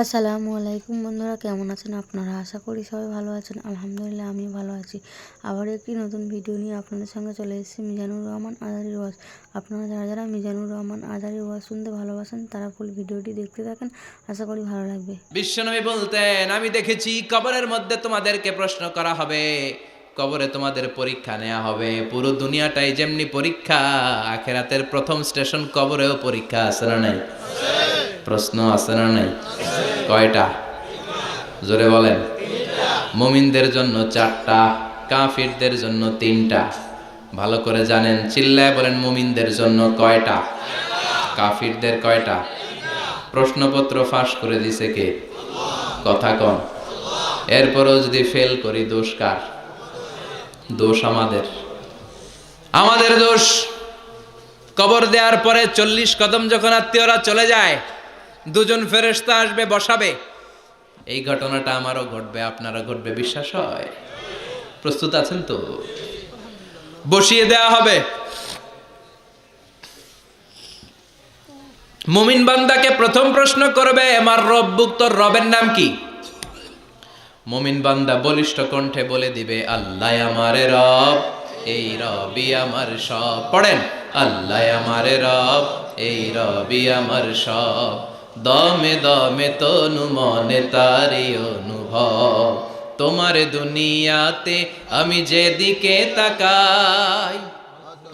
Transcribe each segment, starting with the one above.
আসসালামু আলাইকুম বন্ধুরা, কেমন আছেন আপনারা? আশা করি সবাই ভালো আছেন। আলহামদুলিল্লাহ আমি ভালো আছি। আবার একটি নতুন ভিডিও নিয়ে আপনাদের সঙ্গে চলে এসেছি, মিজানুর রহমান আজারি ওয়াজ। আপনারা যারা যারা মিজানুর রহমান আজারি ওয়াজ শুনতে ভালোবাসেন, তারা ফুল ভিডিওটি দেখতে থাকেন। আশা করি ভালো লাগবে। বিশ্বনবী বলতেন, আমি দেখেছি কবরের মধ্যে তোমাদেরকে প্রশ্ন করা হবে। কবরে তোমাদের পরীক্ষা নেওয়া হবে। পুরো দুনিয়াটাই যেমনি পরীক্ষা, আখেরাতের প্রথম স্টেশন কবরেও পরীক্ষা না নাই? প্রশ্ন আছে না নাই? কয়টা? জোরে বলেন। মুমিনদের জন্য চারটা, কাফিরদের জন্য তিনটা। ভালো করে জানেন, চিল্লায় বলেন মুমিনদের জন্য কয়টা? কাফিরদের কয়টা? প্রশ্নপত্র ফাঁস করে দিছে কে? কথা কন। এরপরও যদি ফেল করি, দোষ কার? দোষ আমাদের। আমাদের দোষ। কবর দেওয়ার পরে চল্লিশ কদম যখন আত্মীয়রা চলে যায় দুজন ফেরেশতা আসবে, বসাবে। এই ঘটনাটা আমারও ঘটবে, আপনারও ঘটবে, বিশ্বাস হয়। প্রস্তুত আছেন তো? বসিয়ে দেওয়া হবে। মুমিন বান্দাকে প্রথম প্রশ্ন করবে, আমার রব্বুক তোর রবের নাম কি? মুমিন বান্দা বলিষ্ঠ কণ্ঠে বলে দিবে, আল্লাহ আমারে রব, এই রবি আমার সব। পড়েন, আল্লাহ আমারে রব, এই রবি আমার সব। দমে দমে তনু মনে তারি অনুভব। তোমার দুনিয়াতে আমি যেদিকে তাকাই,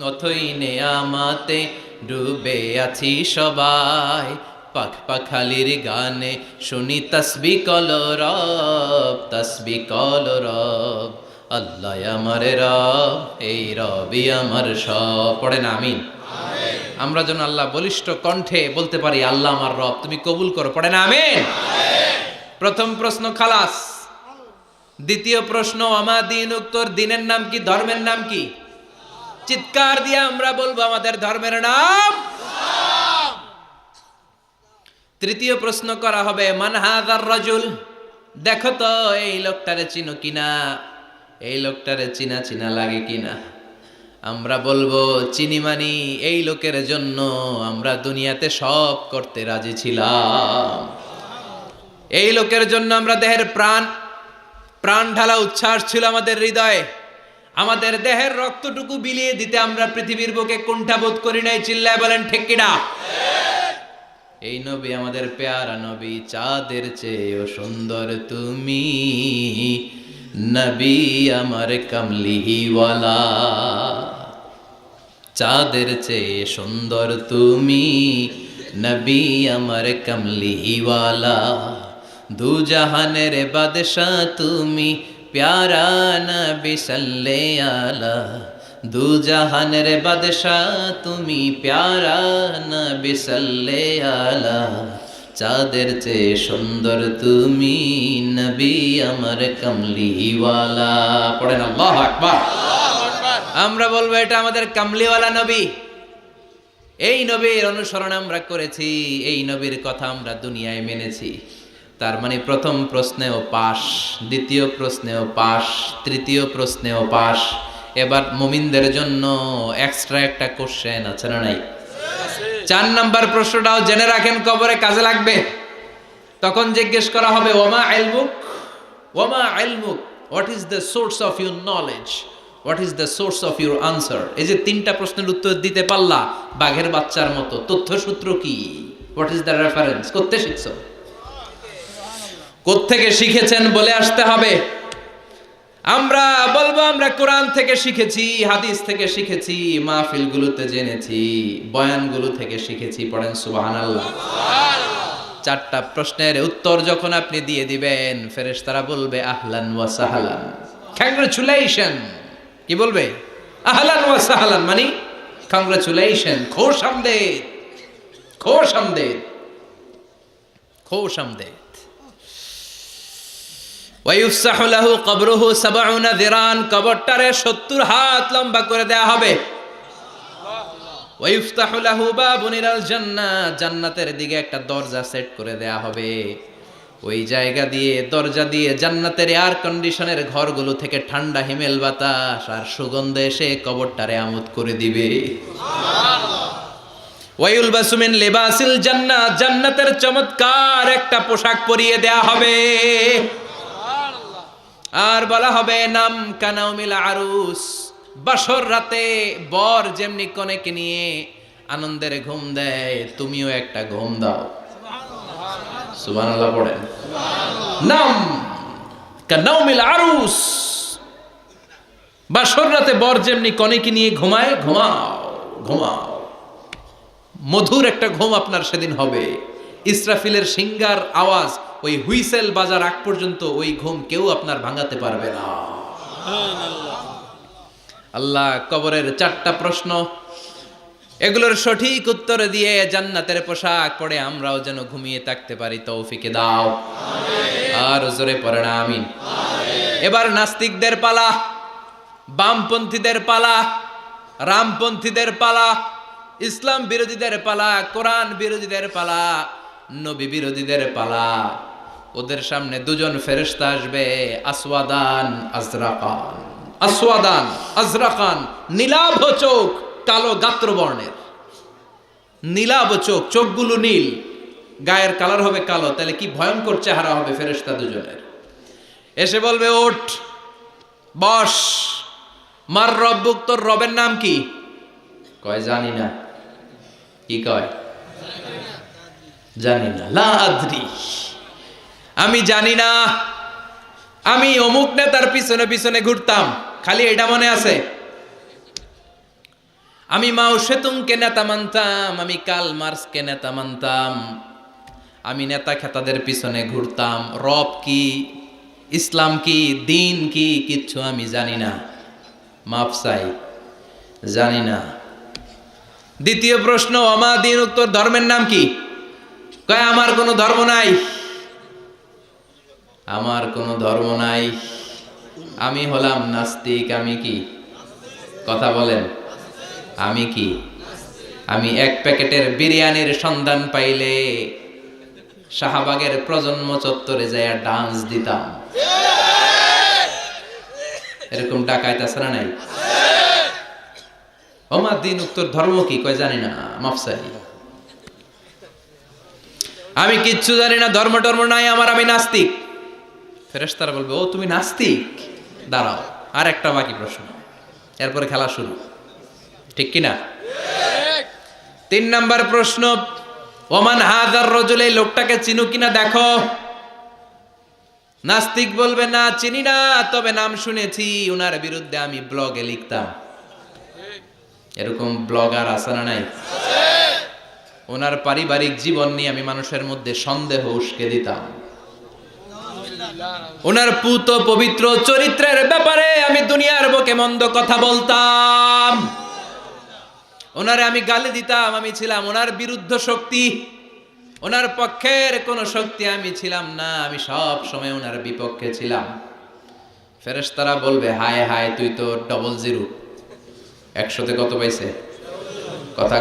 অথই নেয়ামাতে ডুবে আছি সবাই। পাখ পাখালির গানে শুনি তসবি কল রব, তসবি কল রব। আল্লাহ আমার রব, এই রবি আমার সব। পড়েন, আমিন। আমরা যেন আল্লাহ বলিষ্ঠ কণ্ঠে বলতে পারি, আল্লাহ আমার রব, তুমি কবুল করো। পড়ে না, আমিন? প্রথম প্রশ্ন, খালাস। দ্বিতীয় প্রশ্ন, আমা দিন উত্তর, দিনের নাম কি, ধর্মের নাম কি? চিৎকার দিয়ে আমরা বলব, আমাদের ধর্মের নাম তৃতীয় প্রশ্ন করা হবে মানহাদার রজুল? দেখো তো, এই লোকটারে চিনো কিনা? এই লোকটারে চিনা চিনা লাগে কিনা? আমরা বলব, চিনি মানি, এই লোকের জন্য আমরা দুনিয়াতে সব করতে রাজি ছিলাম। এই লোকের জন্য আমরা দেহের প্রাণ প্রাণ ঢালা উচ্ছ্বাস ছিল আমাদের হৃদয়ে। আমাদের দেহের রক্তটুকু বিলিয়ে দিতে আমরা পৃথিবীর বুকে কুণ্ঠাবোধ করি নাই, চিল্লায় বলেন, ঠিক কিনা? এই নবী আমাদের পেয়ারা নবী, চাঁদের চেয়েও সুন্দর তুমি। নবী আমার কামলিহিওয়ালা। চাঁদের চেয়ে সুন্দর তুমি, নবী আমার কামলিহিওয়ালা দু জাহানের বাদশাহ তুমি, প্যারা নবী সাল্লে আলা দু জাহানের বাদশাহ তুমি, প্যারা নবী সাল্লে আলা চাঁদের চেয়ে সুন্দর তুমি, নবী আমার কামলিওয়ালা। পড়েন আল্লাহ আকবার। আমরা বলব এটা আমাদের কামলিওয়ালা নবী। এই নবীর অনুসরণ আমরা করেছি, এই নবীর কথা আমরা দুনিয়ায় মেনেছি। তার মানে প্রথম প্রশ্নেও পাশ, দ্বিতীয় প্রশ্নেও পাশ, তৃতীয় প্রশ্নেও পাশ। এবার মুমিনদের জন্য এক্সট্রা একটা কোশ্চেন আছে না নাই? চার নাম্বার প্রশ্নটাও জেনে রাখেন, কবরে কাজে লাগবে। তখন জিজ্ঞেস করা হবে, ওমা আইলমুক ওমা আইলমুক what is the source of your knowledge what is the source of your answer এই যে তিনটা প্রশ্নের উত্তর দিতে পারলা, বাঘের বাচ্চার মতো। তথ্যসূত্র কি? হোয়াট ইজ দ্য রেফারেন্স করতে শিখছো? কোত্থেকে শিখেছেন বলে আসতে হবে। আমরা বলব, আমরা কোরআন থেকে শিখেছি, হাদিস থেকে শিখেছি, মাহফিলগুলোতে জেনেছি, বয়ানগুলো থেকে শিখেছি, পড়েন সুবাহান আল্লাহ চারটা প্রশ্নের উত্তর যখন আপনি দিয়ে দিবেন, ফেরেশতারা বলবে, আহলান ওয়া সাহালান। কংগ্রেচুলেশন কি বলবে? আহলান ওয়া সাহালান মানে কংগ্রেচুলেশন খোশ আমদেদ খোশ আমদেদ খোশ আমদেদ। লাহু সাবউনা যিরান কবরটারে 70 হাত লম্বা করে দেয়া হবে। ওয়াইফতাহু লাহু বাবুন ইলাল জান্নাহ জান্নাতের দিকে একটা দরজা সেট করে দেয়া হবে। ওই জায়গা দিয়ে, দরজা দিয়ে জান্নাতের এয়ার কন্ডিশনের ঘরগুলো থেকে ঠান্ডা হিমেল বাতাস আর সুগন্ধ এসে কবরটারে আমোদ করে দিবে। ওয়াইউল বাসুমিন লেবাসিল জান্নাত, জান্নাতের চমৎকার একটা পোশাক পরিয়ে দেয়া হবে। আর বলা হবে, নাম কানাউমিল আরুস। বাসর রাতে বর যেমনি কনেকে নিয়ে আনন্দের ঘুম দেয়, তুমিও একটা ঘুম দাও। পড়েন নাম আরুস। বাসর রাতে বর যেমনি কনেকে নিয়ে ঘুমায় ঘুমাও ঘুমাও। মধুর একটা ঘুম আপনার সেদিন হবে। ইসরাফিলের সিঙ্গার আওয়াজ ওই হুইসেল বাজার আগ পর্যন্ত ওই ঘুম কেউ আপনার ভাঙাতে পারবে না। আল্লাহ কবরের চারটা প্রশ্ন এগুলোর সঠিক উত্তর দিয়ে জান্নাতের পোশাক পরে আমরাও যেন ঘুমিয়ে থাকতে পারি, তৌফিকে দাও। আর জোরে পড়ে না আমিন। এবার নাস্তিকদের পালা, বামপন্থীদের পালা, রামপন্থীদের পালা, ইসলাম বিরোধীদের পালা, কোরআন বিরোধীদের পালা, নবী বিরোধীদের পালা। ওদের সামনে দুজন ফেরেশতা আসবে, আসওয়াদান, আজরাকান। আসওয়াদান, আজরাকান, নীলাভ চোখ। কালো গাত্র বর্ণের নীলাভ চোখ, চোখগুলো নীল। গায়ের কালার হবে কালো, তাহলে কি ভয়ঙ্কর চেহারা হবে ফেরেস্তা দুজনের। এসে বলবে, ওঠ, বস। মার রব্বুক, তোর রবের নাম কি? কয়, জানি না। কি কয়? জানি না। লা আদ্রি আমি জানি না। আমি অমুক নেতার পিছনে পিছনে ঘুরতাম। খালি এটা মনে আছে? আমি মাও সেতুংকে নেতা মানতাম, আমি কাল মার্সকে নেতা মানতাম। আমি নেতা খেতাদের পিছনে ঘুরতাম। রব কি, ইসলাম কি, দিন কি, কিচ্ছু আমি জানি না। মাপ চাই, জানি না। দ্বিতীয় প্রশ্ন, অমা দিন উত্তর ধর্মের নাম কি? কয়, আমার কোনো ধর্ম নাই। আমার কোনো ধর্ম নাই। আমি হলাম নাস্তিক, আমি কি? কথা বলেন। আমি কি? আমি এক প্যাকেটের বিরিয়ানির সন্ধান পাইলে শাহবাগের প্রজন্ম চত্বরে যায় ডান্স দিতাম। এরকম ডাকায় তাছাড়া নাই? ওমা, দিন উত্তর ধর্ম কি? কয় জানি না মাফসাই আমি কিচ্ছু জানি না, ধর্ম টর্ম নাই, আমার, আমি নাস্তিক। ফেরেশতারা বলবে, ও, তুমি নাস্তিক? দাঁড়াও আর একটা বাকি প্রশ্ন। এরপরে খেলা শুরু। ঠিক কি না তিন নাম্বার প্রশ্ন, ওমান হাজার রজুল এই লোকটাকে চিনু কিনা দেখো? নাস্তিক বলবে, না, চিনি না, তবে নাম শুনেছি ওনার বিরুদ্ধে আমি ব্লগে লিখতাম। এরকম ব্লগার আছে না নাই? ওনার পারিবারিক জীবন নিয়ে আমি মানুষের মধ্যে সন্দেহ উস্কে দিতাম। ওনার পুত পবিত্র চরিত্রের ব্যাপারে আমি দুনিয়ার বুকে মন্দ কথা বলতাম। ওনারে আমি গালি দিতাম, আমি ছিলাম ওনার বিরুদ্ধ শক্তি। ওনার পক্ষের কোনো শক্তি আমি ছিলাম না, আমি সব সময় ওনার বিপক্ষে ছিলাম। ফেরেশতারা বলবে, হায় হায়, তুই তো ডবল জিরো একশোতে কত পাইছে? কথা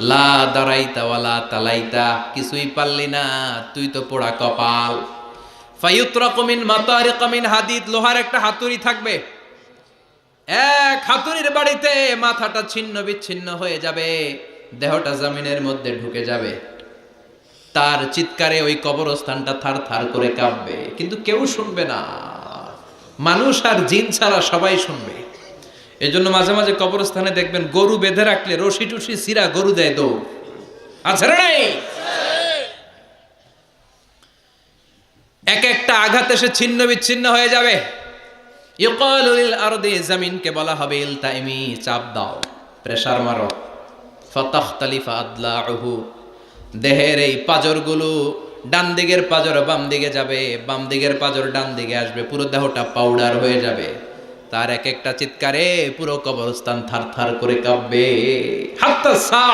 লা দাঁড়াইতা ওয়ালা তালাইতা, কিছুই পারলি না, তুই তো পোড়া কপাল। ফায়ুত্রাকুমিন মাতারিকামিন হাদিদ, লোহার একটা হাতুড়ি থাকবে। এক হাতুড়ির বাড়িতে মাথাটা ছিন্ন বিচ্ছিন্ন হয়ে যাবে, দেহটা জমিনের মধ্যে ঢুকে যাবে। তার চিৎকারে ওই কবরস্থানটা থার থার করে কাঁপবে, কিন্তু কেউ শুনবে না। মানুষ আর জিন ছাড়া সবাই শুনবে। এই জন্য মাঝে মাঝে কবরস্থানে দেখবেন গরু বেঁধে রাখলে রশি টুসি সিরা গরু দেয় দৌড়। আছে এক একটা আঘাত এসে ছিন্ন বিচ্ছিন্ন হয়ে যাবে। ইউকালুল আরদে, জমিনকে বলা হবে ইলতাইমি চাপ দাও, প্রেসার মারো। ফতাখতালিফা আদলাহু দেহের এই পাজরগুলো ডান দিকের পাজর বাম দিকে যাবে, বাম দিকের পাজর ডান দিকে আসবে, পুরো দেহটা পাউডার হয়ে যাবে। তার এক একটা চিৎকারে পুরো কবরস্থান থার থার করে কাঁপবে। হাত্তা সা!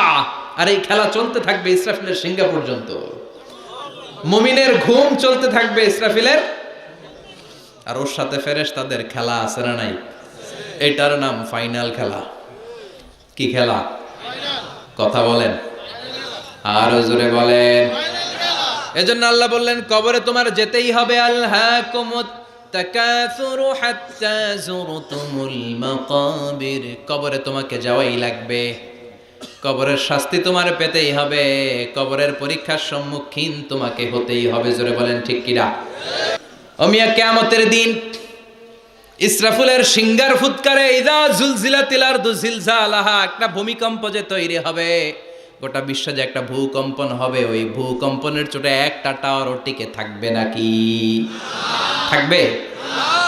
আর এই খেলা চলতে থাকবে ইসরাফিলের সিঙ্গা পর্যন্ত। মুমিনের ঘুম চলতে থাকবে ইসরাফিলের আর ওর সাথে ফেরেশ তাদের খেলা আছে না নাই? এটার নাম ফাইনাল খেলা। কি খেলা? কথা বলেন। আর জোরে বলেন। এজন্য আল্লাহ বললেন, কবরে তোমার যেতেই হবে। আল্লাহ তাকাসুরু হাত্তা জুরতুমুল মাকাবির। কবরে তোমাকে যাওয়াই লাগবে। কবরের শাস্তি তোমার পেতেই হবে। কবরের পরীক্ষার সম্মুখীন তোমাকে হতেই হবে। জোরে বলেন, ঠিক কিরা অমিয়া কেয়ামতের দিন ইসরাফুলের সিঙ্গার ফুৎকারে ইদা জুলজিলা তিলার দুজিলজা আলাহা একটা ভূমিকম্প যে তৈরি হবে, গোটা বিশ্ব যে একটা ভূকম্পন হবে, ওই ভূকম্পনের চোটে একটা টাওয়ারও টিকে থাকবে নাকি? থাকবে?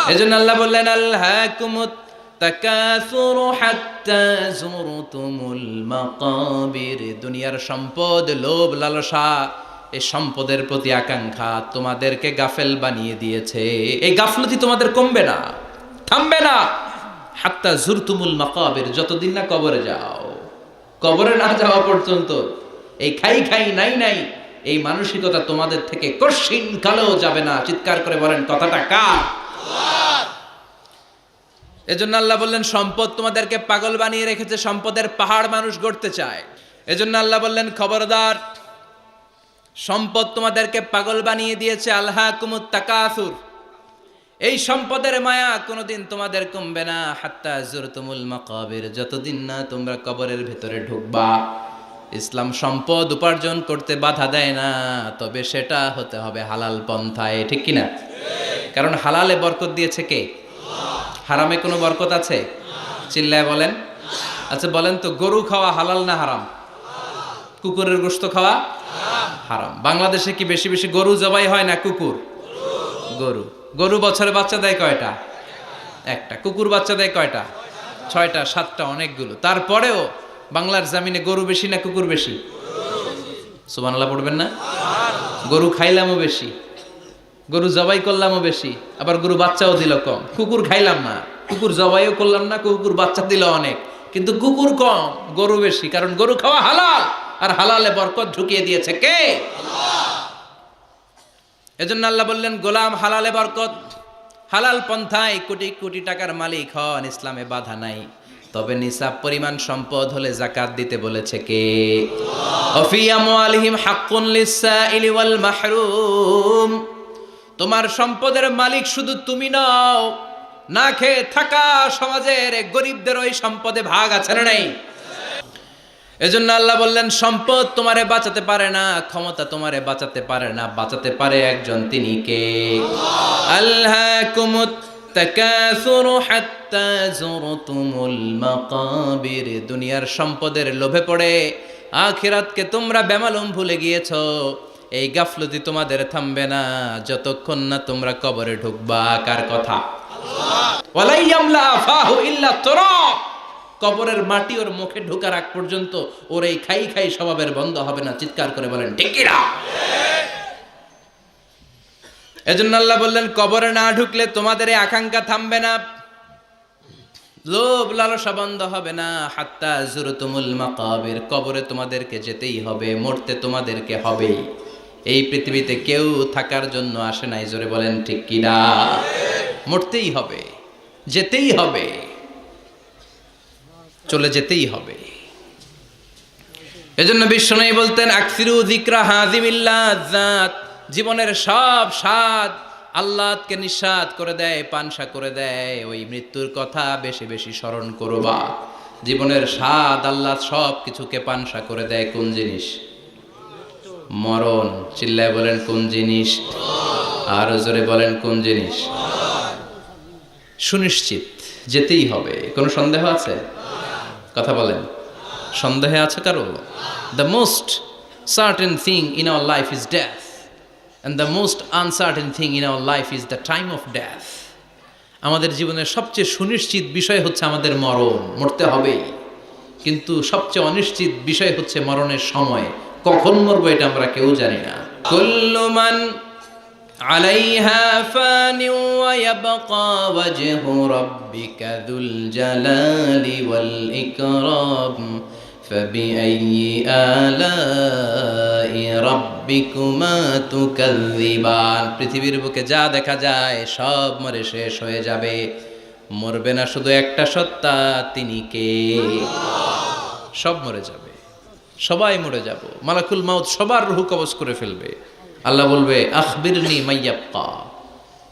এজন্য আল্লাহ বললেন আল্লাহ কুমুত তাকাসুরু হাত্তা জুরতুমুল মাকাবির। দুনিয়ার সম্পদ, লোভ, লালসা এই সম্পদের প্রতি আকাঙ্ক্ষা তোমাদেরকে গাফেল বানিয়ে দিয়েছে। এই গাফলতি তোমাদের কমবে না, থামবে না। হাত্তা জুরতুমুল মাকাবির, যতদিন না কবরে যাও, কবরে না যাওয়া পর্যন্ত এই খাই খাই নাই নাই এই মানসিকতা তোমাদের থেকে কঠিন কালেও যাবে না। চিৎকার করে বলেন, কথাটা কার? এজন্য আল্লাহ বললেন, সম্পদ তোমাদেরকে পাগল বানিয়ে রেখেছে, সম্পদের পাহাড় মানুষ গড়তে চায়। এজন্য আল্লাহ বললেন, খবরদার সম্পদ তোমাদেরকে পাগল বানিয়ে দিয়েছে আল্লাহ কুমুত তাকাসুর। এই সম্পদের মায়া কোনোদিন তোমাদের কমবে না, হাত্তা জুরতুমুল মাকাবির। যতদিন না তোমরা কবরের ভেতরে ঢুকবা, ইসলাম সম্পদ উপার্জন করতে বাধা দেয় না, তবে সেটা হতে হবে হালাল পন্থায়, ঠিক কিনা কারণ হালালে বরকত দিয়েছে কে? হারামে কোনো বরকত আছে? চিল্লায় বলেন। আচ্ছা বলেন তো, গরু খাওয়া হালাল না হারাম? কুকুরের গোস্ত খাওয়া হারাম। বাংলাদেশে কি বেশি বেশি গরু জবাই হয় না কুকুর? গরু। গরু বছরে বাচ্চা দেয় কয়টা? একটা। কুকুর বাচ্চা দেয় কয়টা? ছয়টা, সাতটা, অনেকগুলো। তারপরেও বাংলার জামিনে গরু বেশি না কুকুর বেশি? সুবানাল্লাহ পড়বেন না? গরু খাইলামও বেশি। গরু জবাই করলামও বেশি। আবার গরু বাচ্চাও দিল কম। কুকুর খাইলাম না। কুকুর জবাইও করলাম না, কুকুর বাচ্চা দিল অনেক। কিন্তু কুকুর কম, গরু বেশি। কারণ গরু খাওয়া হালাল। আর হালালে বরকত ঢুকিয়ে দিয়েছে কে? এজন্য আল্লাহ বললেন, গোলাম হালালে বরকত, হালাল পন্থায় কোটি কোটি টাকার মালিক হন, ইসলামে বাধা নাই। তবে নিসাব পরিমাণ সম্পদ হলে জাকাত দিতে বলেছে কে? তোমার সম্পদের মালিক শুধু তুমি নও, না খেয়ে থাকা সমাজের গরিবদের ওই সম্পদে ভাগ আছে না নেই? এজন্য আল্লাহ বললেন, সম্পদ তোমারে বাঁচাতে পারে না, ক্ষমতা তোমারে বাঁচাতে পারে না, বাঁচাতে পারে একজন, তিনি কে? আল্লাহ কুমুত দুনিয়ার সম্পদের লোভে পড়ে, আখিরাতকে তোমরা বেমালুম ভুলে গিয়েছো। এই গাফলতি তোমাদের থামবে না, যতক্ষণ না তোমরা কবরে ঢুকবা। কার কথা? ওয়ালাইয়ামলা ইল্লা কবরের মাটি ওর মুখে ঢোকার আগ পর্যন্ত ওর এই খাই খাই স্বভাবের বন্ধ হবে না। চিৎকার করে বলেন ঠিকিরা এজন্য আল্লাহ বললেন, কবরে না ঢুকলে তোমাদের এই আকাঙ্ক্ষা থামবে না। লোভ লালসা বন্ধ হবে না। হাত্তা জুরতুমুল মাকাবির, কবরে তোমাদেরকে যেতেই হবে, মরতে তোমাদেরকে হবেই। এই পৃথিবীতে কেউ থাকার জন্য আসে নাই। জোরে বলেন, ঠিক কিনা মরতেই হবে, যেতেই হবে। চলে যেতেই হবে। এজন্য বিষ্ণু বলতেন, আকসিরু জিক্রা হাজিমিল্লাহ জীবনের সব স্বাদ আল্লাহকে নিঃস্বাদ করে দেয়, পানসা করে দেয়। ওই মৃত্যুর কথা বেশি বেশি স্মরণ করবা। জীবনের স্বাদ আল্লাহ সব কিছুকে পানসা করে দেয়। কোন জিনিস? মরণ। চিল্লায় বলেন, কোন জিনিস? আরও জোরে বলেন, কোন জিনিস? সুনিশ্চিত, যেতেই হবে। কোনো সন্দেহ আছে? কথা বলেন। সন্দেহে আছে কারও? The most certain thing in our life is death and the most uncertain thing in our life is the time of death আমাদের জীবনের সবচেয়ে সুনিশ্চিত বিষয় হচ্ছে আমাদের মরণ, মরতে হবেই। কিন্তু সবচেয়ে অনিশ্চিত বিষয় হচ্ছে মরণের সময়। কখন মরবো এটা আমরা কেউ জানি না। কুল্লুমান عليها فان ويبقى وجه ربك ذو الجلال والإكرام فبأي آلاء ربكما تكذبان পৃথিবীর বুকে যা দেখা যায় সব মরে শেষ হয়ে যাবে মরবে না শুধু একটা সত্তা তিনি কে সব মরে যাবে সবাই মরে যাব মালাকুল মাউত সবার রুহু কবজ করে ফেলবে আল্লাহ বলবে, আখবিরনি মাইয়াপ্পা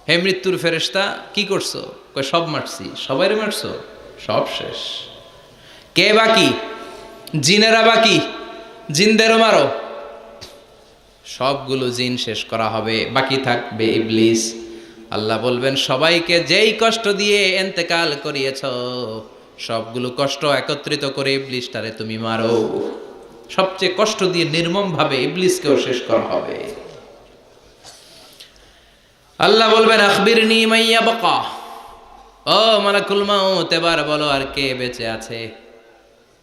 হে মৃত্যুর ফেরেশতা, কি করছ? কয়, সব মারছি। সবাই মারছো? সব শেষ। কে বাকি? জিনেরা বাকি। জিনদেরও মারো। সবগুলো জিন শেষ করা হবে। বাকি থাকবে ইবলিস। আল্লাহ বলবেন, সবাইকে যেই কষ্ট দিয়ে এন্তেকাল করিয়েছ, সবগুলো কষ্ট একত্রিত করে ইবলিসটারে তুমি মারো। সবচেয়ে কষ্ট দিয়ে নির্মম ভাবে ইবলিসকেও শেষ করা হবে। আল্লাহ বলবেন আখবির মাইয়া বকা ও মালাকুল মাউত, এবার বলো, আর কে বেঁচে আছে?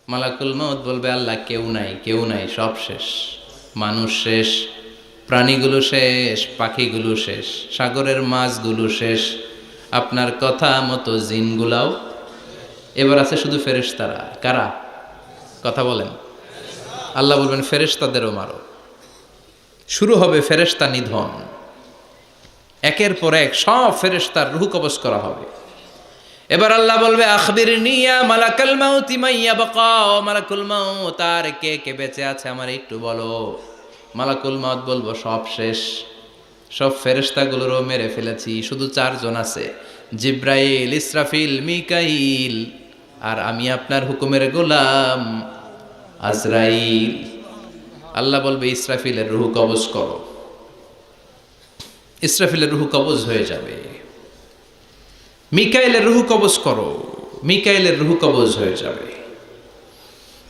মালাকুল মাউত বলবে, আল্লাহ কেউ নাই কেউ নাই, সব শেষ। মানুষ শেষ, প্রাণীগুলো শেষ, পাখিগুলো শেষ, সাগরের মাছগুলো শেষ, আপনার কথা মতো জিনগুলাও এবার আছে শুধু ফেরেশতারা। কারা? কথা বলেন। আল্লাহ বলবেন, ফেরেশতাদেরও মারো। শুরু হবে ফেরেশতা নিধন। একের পর এক সব ফেরেশতার রুহু কবজ করা হবে। এবার আল্লাহ বলবে আখবির নিয়া মালাকাল মাউতি মাইয়া বাকা মালাকুল মাউত, আর কে কে বেঁচে আছে আমার একটু বলো। মালাকুল মাউত বলব, সব শেষ। সব ফেরেশতাগুলোরও মেরে ফেলেছি, শুধু চারজন আছে। জিব্রাইল, ইসরাফিল, মিকাইল, আর আমি আপনার হুকুমের গোলাম, আজরাইল। আল্লাহ বলবে, ইসরাফিলের রুহু কবজ করো। ইসরাফিলের রুহু কবজ হয়ে যাবে। মিকাইলের রুহু কবজ করো। মিকাইলের রুহু কবজ হয়ে যাবে।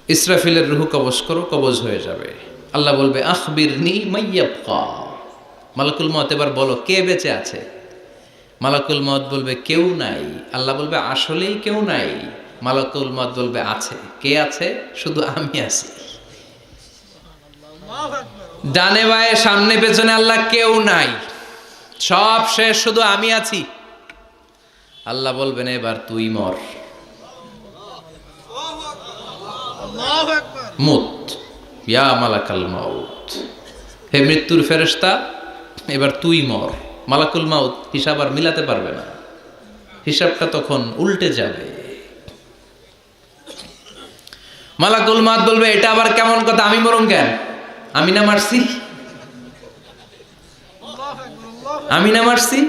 ইসরাফিলের রুহু কবজ করো, কবজ হয়ে যাবে। আল্লাহ বলবে আখবির নি মাইয়াবকা। মালাকুল মত এবার বলো, কে বেঁচে আছে? মালাকুল মত বলবে, কেউ নাই। আল্লাহ বলবে, আসলেই কেউ নাই। মালাকুল মত বলবে, আছে। কে আছে? শুধু আমি আছি। ডানে বায়ে সামনে পেছনে আল্লাহ কেউ নাই। সব শেষ শুধু আমি আছি। আল্লাহ বলবেন এবার তুই মর। মুত। ইয়া মালাকাল মাউত। হে মৃত্যুর ফেরেশতা এবার তুই মর। মালাকুল মাউত হিসাব আর মিলাতে পারবে না। হিসাবটা তখন উল্টে যাবে। মালাকুল মাউত বলবে এটা আবার কেমন কথা? আমি মরুম কেন? আমি না মারছি? আমি না মারছি?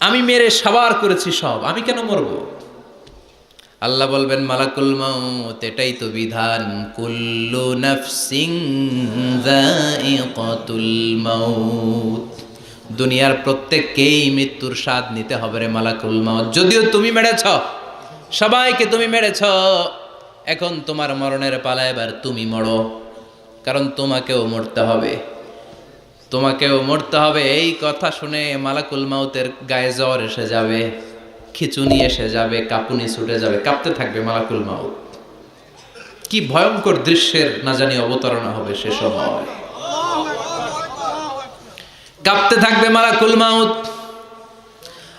আমি মেরে সাবার করেছি সব। আমি কেন মরব? আল্লাহ বলবেন, মালাকুল মাউত, এটাই তো বিধান। কুল্লু নাফসিং যায়িকাতুল মাউত। দুনিয়ার প্রত্যেককেই মৃত্যুর স্বাদ নিতে হবে রে মালাকুল মাউত। যদিও তুমি মেরেছ, সবাইকে তুমি মেরেছ, এখন তোমার মরণের পালা এবার তুমি মরো, কারণ তোমাকেও মরতে হবে। তোমাকেও মরতে হবে। এই কথা শুনে মালাকুল মাউতের গায়ে জ্বর এসে যাবে, খিচুনি এসে যাবে, কাপুনি ছুটে যাবে, কাঁপতে থাকবে মালাকুল মাউত। কি ভয়ঙ্কর দৃশ্যের না জানি অবতারণা হবে সে সময়। কাঁপতে থাকবে মালাকুল মাউত।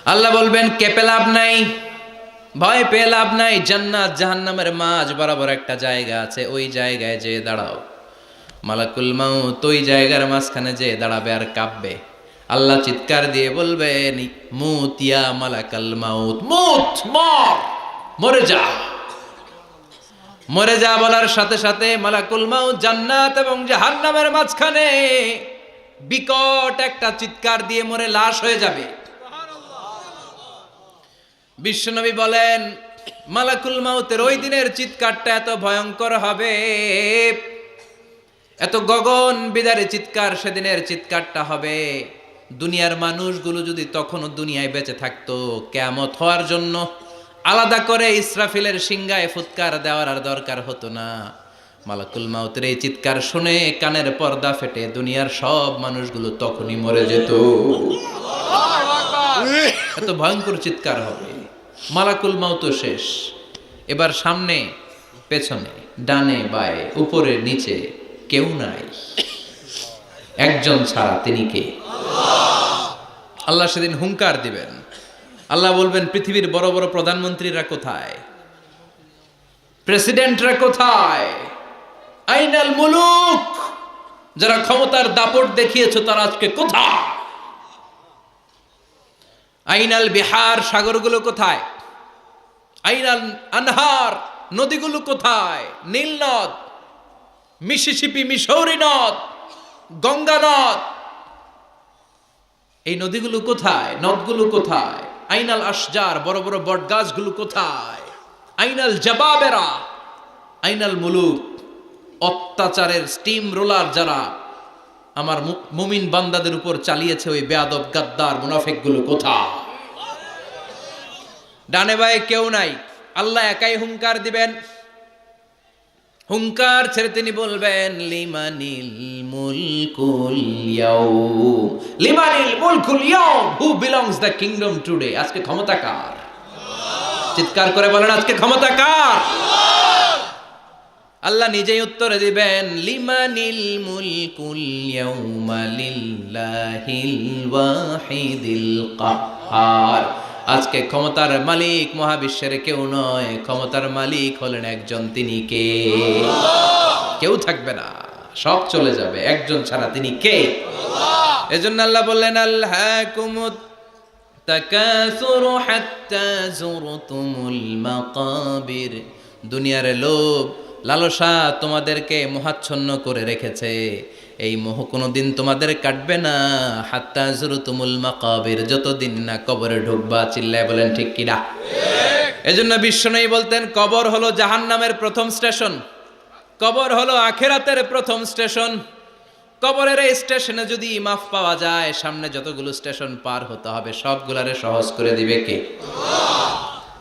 আল্লাহ বলবেন, কেঁপে লাভ নাই, ভয় পেয়ে লাভ নাই। জান্নাত জাহান্নামের মাঝ বরাবর একটা জায়গা আছে, ওই জায়গায় যে দাঁড়াও। মালাকুল মাউত, ওই জায়গার মাঝখানে যে দাঁড়াবে আর কাঁপবে। আল্লাহ চিৎকার দিয়ে বলবেন, মুত ইয়া মালাকাল মাউত, মুত, মর, মরে যা। মরে যা বলার সাথে সাথে মালাকুল মাউত জান্নাত এবং জাহান্নামের মাঝখানে বিকট একটা চিৎকার দিয়ে মরে লাশ হয়ে যাবে। বিশ্বনবী বলেন, মালাকুল মাউতের ওই দিনের চিৎকারটা এত ভয়ঙ্কর হবে এত গগন বিদারে চিৎকার সেদিনের চিৎকারটা হবে। দুনিয়ার মানুষগুলো যদি তখনও দুনিয়ায় বেঁচে থাকতো কেমত হওয়ার জন্য আলাদা করে ইসরাফিলের সিংগায় ফুৎকার দেওয়ার আর দরকার হতো না। মালাকুল মাউতের এই চিৎকার শুনে কানের পর্দা ফেটে দুনিয়ার সব মানুষগুলো তখনই মরে যেত। এত ভয়ঙ্কর চিৎকার হবে। মালাকুল মাউত শেষ। এবার সামনে, পেছনে, ডানে, বায়ে, উপরে, নিচে কেউ নাই। একজন ছাড়া তিনি কে? আল্লাহ সেদিন হুঙ্কার দিবেন। আল্লাহ বলবেন, পৃথিবীর বড় বড় প্রধানমন্ত্রীরা কোথায়? প্রেসিডেন্টরা কোথায়? আইনাল মুলুক! যারা ক্ষমতার দাপট দেখিয়েছে, তারা আজকে কোথায়? আইনাল বিহার সাগরগুলো কোথায়? আইনাল আনহার নদীগুলো কোথায়? নীল নদ! মিসিসিপি মিসৌরি নদ, গঙ্গা নদ। এই নদীগুলো কোথায়? নদগুলো কোথায়? আইনাল আসজার বড় বড় বট গাছগুলো কোথায়? আইনাল জবাবেরা, আইনাল মুলুক। অত্যাচারের স্টিম রোলার যারা আমার মুমিন বান্দাদের উপর চালিয়েছে ওই বেয়াদব, গাদ্দার, মুনাফিকগুলো কোথায়? ডানে বায়ে কেউ নাই। আল্লাহ একাই হুঙ্কার দিবেন। হুঙ্কার ছেড়ে তিনি বলবেন, লিমানিল মুলকুল লিমানিল মুলকুল ইয়াউম who belongs the kingdom today আজকে ক্ষমতা কার? চিৎকার করে বলেন, আজকে ক্ষমতা কার? আল্লাহ নিজেই উত্তরে দিবেন, লিমানিল মুলকুল ইয়াউমা লিল্লাহিল ওয়াহিদিল কাহ্হার আজকে ক্ষমতার মালিক মহাবিশ্বের কেউ নয়, ক্ষমতার মালিক হলেন একজন তিনি কে? কেউ থাকবে না, সব চলে যাবে, একজন ছাড়া তিনি কে? এজন্য আল্লাহ বললেন আল্লাহ কুমুত তাকাসুর লোভ লালসা তোমাদেরকে মহাচ্ছন্ন করে রেখেছে। এই মোহ কোনোদিন তোমাদের কাটবে না। হাত্তা জুরতুমুল মাকাবির, যতদিন না কবরে ঢুকবা, চিল্লায় বলেন, ঠিক কিনা? এজন্য বিশ্বনয়ী বলতেন, কবর হলো জাহান্নামের প্রথম স্টেশন। কবর হলো আখেরাতের প্রথম স্টেশন। কবরের এই স্টেশনে যদি মাফ পাওয়া যায়, সামনে যতগুলো স্টেশন পার হতে হবে, সবগুলারে সহজ করে দিবে কে?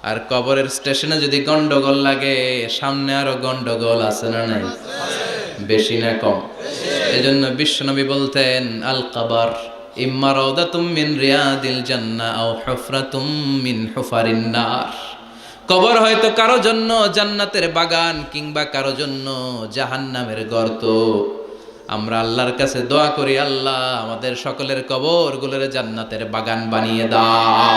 আর কবরের স্টেশনে যদি গন্ডগোল লাগে, সামনে আরও গন্ডগোল আছে না নাই? বেশি না কম? এজন্য বিশ্বনবী বলতেন, আল কাবার ইম্মা রাউদাতুম মিন রিয়াদিল জান্নাহ আও হুফরাতুম মিন হুফারিন নার। কবর হয়তো কারও জন্য জান্নাতের বাগান কিংবা কারও জন্য জাহান্নামের গর্ত। আমরা আল্লাহর কাছে দোয়া করি, আল্লাহ আমাদের সকলের কবরগুলোর জান্নাতের বাগান বানিয়ে দাও।